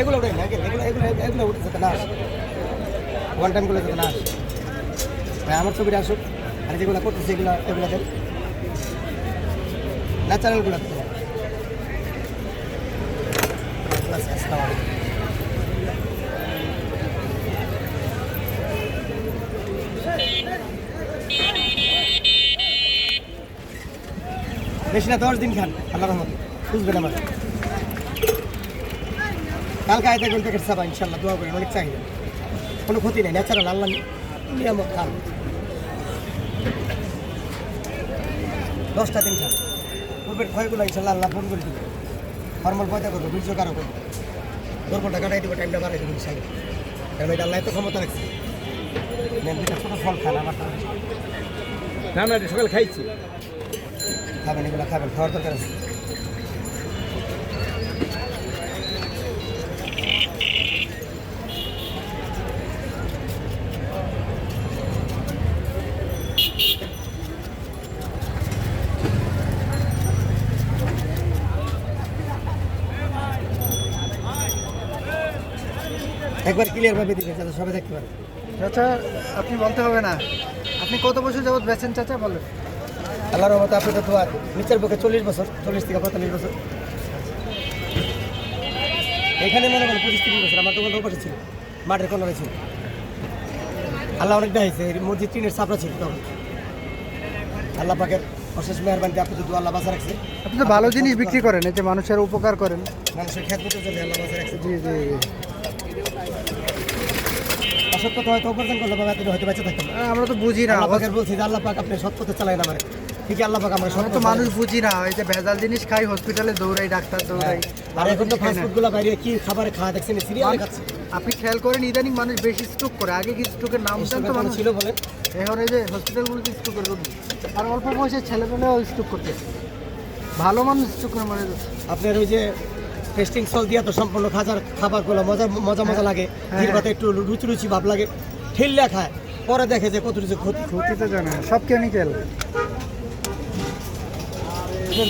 এগুলো এগুলো ওয়ান টাইমগুলো যেতে না আসে আমার ছবিটা আসুক আর যেগুলো করতেছে এগুলো এগুলো দেন ন্যাচারালগুলো দিতে হবে। আচ্ছা, আসসালামু আলাইকুম। বেশি না, দশ দিন খান। আল্লাহ রহমত। বুঝবেন আমার কালকে আয়তা গোল প্যাকেট চাপা ইনশাল্লাহ দোয়া করেন অনেক চাহিদা। কোনো ক্ষতি নেই ন্যাচারাল আল্লাহ নিয়ামত খান। দশটা দিন খান। পূর্বের ক্ষয়গুলো ইনশাল্লাহ আল্লাহ ফোন করে দিবে। ফর্মাল পয়দা করব, বীর্য কারও করব। দুর্বলটা কাটাই দেবো টাইমটা বাড়াই দেবো ইনশাল্লাহ কারণ এটা আল্লাহ এত ক্ষমতা রাখছে। ছোটো ফল খান আমার না না সকালে খাইছি। খাবেন, এগুলো খাবেন, খাওয়ার দরকার আছে। একবার ক্লিয়ার ভাবে দিবেন, যাতে সবাই দেখতে পারে। চাচা, আপনি বলতে হবে না। আপনি কত বছর যাবত বেচেন, চাচা, বলেন। আল্লাহর রহমতে আপনি তো দোয়া নিচের পক্ষে চল্লিশ বছর চল্লিশ থেকে পঁয়তাল্লিশ বছর। এখানে মনে করেন পঁচিশ তিরিশ বছর আমার দোকানটা ওপাশে ছিল মাঠের কোনারে ছিল। আল্লাহ অনেক দেখাইছে মসজিদ টিনের চাপড়া ছিল তখন। আল্লাহ পাকের অশেষ মেহরবানিতে আপনি তো আল্লাহ বাসা রাখছে। আপনি তো ভালো জিনিস বিক্রি করেন এই যে মানুষের উপকার করেন। মানুষের খেত মতো চলে আল্লাহ বাসা রাখছে। জি জি তো হয়তো উপার্জন করলে বাবা হয়তো বেঁচে থাকতাম আমরা তো বুঝি না পাকের বলছি যে আল্লাহ পাক আপনি সৎ চালাই না আমার। ঠিক আল্লাহ পাক আমার তো মানুষ বুঝি না এই যে ভেজাল জিনিস খাই হসপিটালে দৌড়াই ডাক্তার দৌড়াই আর এখন তো ফাস্ট ফুডগুলো বাইরে কি খাবার খাওয়া দেখছেন? সিরিয়ালে খাচ্ছে। আপনি খেয়াল করেন ইদানিং মানুষ বেশি স্ট্রোক করে। আগে কি স্ট্রোকের নাম জানতো মানুষ? ছিল বলে এখন এই যে হসপিটালগুলোতে স্ট্রোকের রোগী। আর অল্প বয়সের ছেলেপেলেও স্ট্রোক করতেছে। ভালো মানুষ স্ট্রোক করে মারা যাচ্ছে। আপনার ওই যে টেস্টিং সল দিয়া তো সম্পূর্ণ খাজার খাবারগুলো মজা মজা মজা লাগে। হ্যাঁ। একটু রুচি রুচি ভাব লাগে। ঠেললে খায় পরে দেখে যে কত কিছু ক্ষতি। ক্ষতি তো জানে সব কেমিক্যাল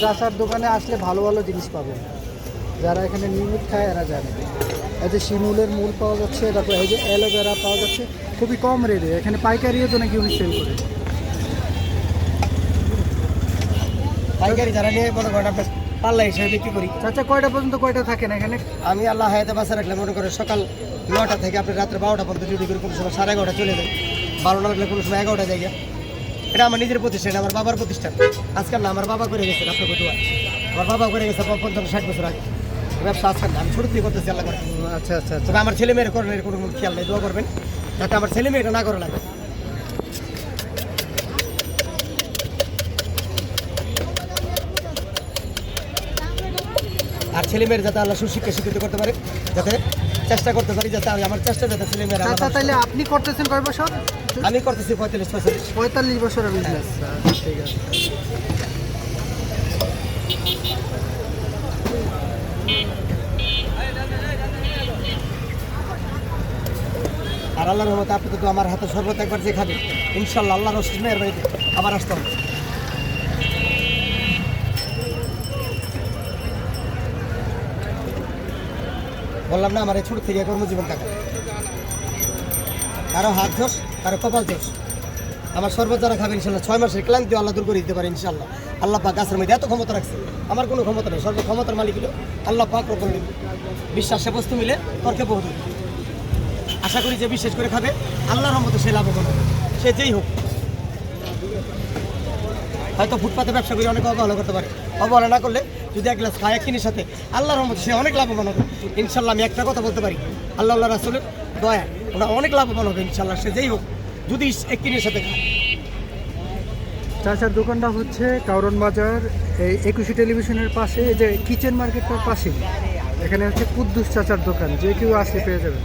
রাসার দোকানে আসলে ভালো ভালো জিনিস পাবেন। যারা এখানে নিয়মিত খায় এরা জানে। এই যে শিমুলের মূল পাওয়া যাচ্ছে তারপর এই যে অ্যালোভেরা পাওয়া যাচ্ছে খুবই কম রেটে এখানে পাইকারিও তো নাকি উনি সেল করে পাইকারি যারা নিয়ে মনে করেন পাল্লা হিসেবে বিক্রি করি। কয়টা পর্যন্ত কয়টা থাকেন এখানে? আমি আল্লাহ হায়াতে বাসা রাখলে মনে করেন সকাল নটা থেকে আপনি রাত্রে বারোটা পর্যন্ত ডিউটি করি কোনো সময় সাড়ে এগারোটা চলে যায়। বারো না লাগলে কোনো সময় এগারোটা জায়গা এটা আমার নিজের প্রতিষ্ঠান আমার বাবার প্রতিষ্ঠান। আজকাল না আমার বাবা করে গেছেন আপনার কতুয়া আমার বাবা করে গেছে পঞ্চাশ ষাট বছর আগে। ব্যবসা আজকাল আমি ছোটো থেকে করতেছি আল্লাহ করে। আচ্ছা আচ্ছা আচ্ছা। তবে আমার ছেলে মেয়ের করেন এর কোনো খেয়াল নেই দোয়া করবেন। যাতে আমার ছেলে মেয়েটা না করে লাগে। আর ছেলে মেয়ের যাতে আল্লাহ সুশিক্ষা শিক্ষিত করতে পারে যাতে চেষ্টা করতে পারি যাতে আমার চেষ্টা যাতে ছেলে মেয়েরা চাচা তাইলে আপনি করতেছেন কয় বছর? আমি করতেছি পঁয়তাল্লিশ পঁয়তাল্লিশ পঁয়তাল্লিশ বছরের বিজনেস ঠিক আছে। আর আল্লাহর রহমতে আপনি তো আমার হাতে শরবত একবার যে খাবে ইনশাল্লাহ আল্লাহর মেয়ের বাড়িতে আবার আসতে হবে। বললাম না, আমার এই ছোট থেকে কর্মজীবন কাকা কারও হাত ধস কারও কপাল ধস আমার শরবত যারা খাবে ইনশাল্লাহ ছয় মাসের ক্লান্তি আল্লাহ দূর করে দিতে পারে, ইনশাল্লাহ। আল্লাহ পাক গাছের মধ্যে এত ক্ষমতা রাখছে, আমার কোনো ক্ষমতা নেই, সর্ব ক্ষমতার মালিক হলো আল্লাহ পাক রকম বিশ্বাসে বস্তু মিলে তর্কে বহু। আশা করি যে বিশেষ করে খাবে, আল্লাহর মতো সে লাভবান হবে। সে যেই হোক। হয়তো ফুটপাতে ব্যবসা করে অনেক অবহেলা করতে পারে। অবহেলা না করলে যদি এক গ্লাস খায় একদিনের সাথে, আল্লাহর রহমতে সে অনেক লাভবান হবে। ইনশাল্লাহ আমি একটা কথা বলতে পারি। আল্লাহ আল্লাহ রাসুলের দয়া, ওরা অনেক লাভবান হবে ইনশাল্লাহ, সে যেই হোক, যদি একদিনের সাথে খায়। চাচার দোকানটা হচ্ছে কাউরন বাজার, এই একুশে টেলিভিশনের পাশে যে কিচেন মার্কেটটার পাশে। এখানে হচ্ছে কুদ্দুস চাচার দোকান, যে কেউ আসলে পেয়ে যাবে